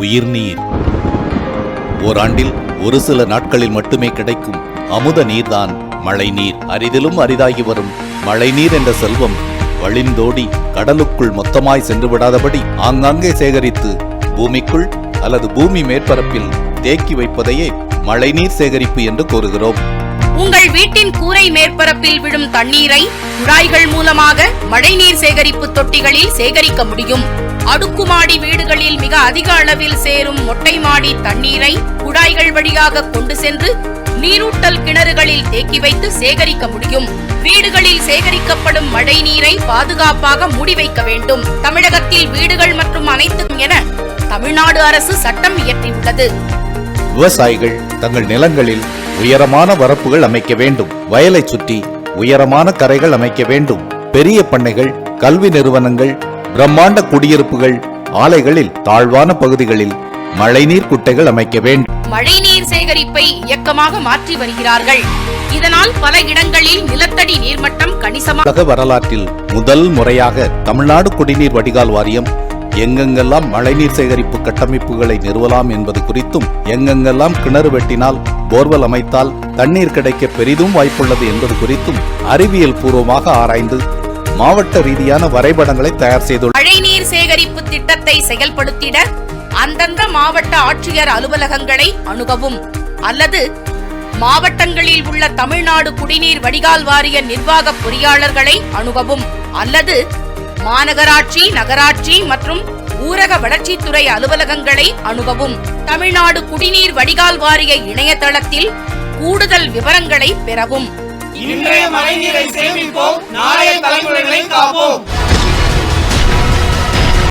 உயிர்நீர் ஓராண்டில் ஒரு சில நாட்களில் மட்டுமே கிடைக்கும் அமுத நீர்தான் மழைநீர் அரிதிலும் அரிதாகி வரும் மழைநீர் என்ற செல்வம் வழிந்தோடி கடலுக்குள் மொத்தமாய் சென்று விடாதபடி ஆங்காங்கே சேகரித்து பூமிக்குள் அல்லது பூமி மேற்பரப்பில் தேக்கி வைப்பதையே மழைநீர் சேகரிப்பு என்று கூறுகிறோம். உங்கள் வீட்டின் கூரை மேற்பரப்பில் விழும் தண்ணீரை குழாய்கள் மூலமாக மழைநீர் சேகரிப்பு தொட்டிகளில் சேகரிக்க முடியும். அடுக்குமாடி வீடுகளில் மிக அதிக அளவில் சேரும் மொட்டை மாடி தண்ணீரை குழாய்கள் வழியாக கொண்டு சென்று நீரூட்டல் கிணறுகளில் தேக்கி வைத்து சேகரிக்க முடியும். வீடுகளில் சேகரிக்கப்படும் மழை நீரை பாதுகாப்பாக மூடி வைக்க வேண்டும். தமிழகத்தில் வீடுகள் மற்றும் அனைத்தும் என தமிழ்நாடு அரசு சட்டம் இயற்றியுள்ளது. விவசாயிகள் தங்கள் நிலங்களில் உயரமான வரப்புகள் அமைக்க வேண்டும். வயலை சுற்றி உயரமான கரைகள் அமைக்க வேண்டும். பெரிய பண்ணைகள் கல்வி நிறுவனங்கள் பிரம்மாண்ட குடியிருப்புகள் ஆலைகளில் தாழ்வான பகுதிகளில் மழைநீர் குட்டைகள் அமைக்க வேண்டும். மழைநீர் சேகரிப்பை இயக்கமாக மாற்றி வருகிறார்கள். இதனால் பல இடங்களில் நிலத்தடி நீர்மட்டம் கணிசமாக வரலாற்றில் முதல் முறையாக தமிழ்நாடு குடிநீர் வடிகால் வாரியம் எங்கெங்கெல்லாம் மழைநீர் சேகரிப்பு கட்டமைப்புகளை நிறுவலாம் என்பது குறித்தும் எங்கெங்கெல்லாம் கிணறு வெட்டினால் போர்வெல் அமைத்தால் தண்ணீர் கிடைக்க பெரிதும் வாய்ப்புள்ளது என்பது குறித்தும் அறிவியல் பூர்வமாக ஆராய்ந்து மாவட்ட ரீதியான வரைபடங்களை தயார் செய்துள்ளது மழைநீர் சேகரிப்பு திட்டத்தை செயல்படுத்திட அந்தந்த மாவட்ட ஆட்சியர் அலுவலகங்களை அணுகவும். அல்லது மாவட்டங்களில் உள்ள தமிழ்நாடு குடிநீர் வடிகால் வாரிய நிர்வாக பொறியாளர்களை அணுகவும். அல்லது மாநகராட்சி நகராட்சி மற்றும் ஊரக வளர்ச்சித்துறை அலுவலகங்களை அணுகவும். தமிழ்நாடு குடிநீர் வடிகால் வாரிய இணையதளத்தில் கூடுதல் விவரங்களை பெறவும். இன்றைய மழைநீரை சேமிப்போம். acabou!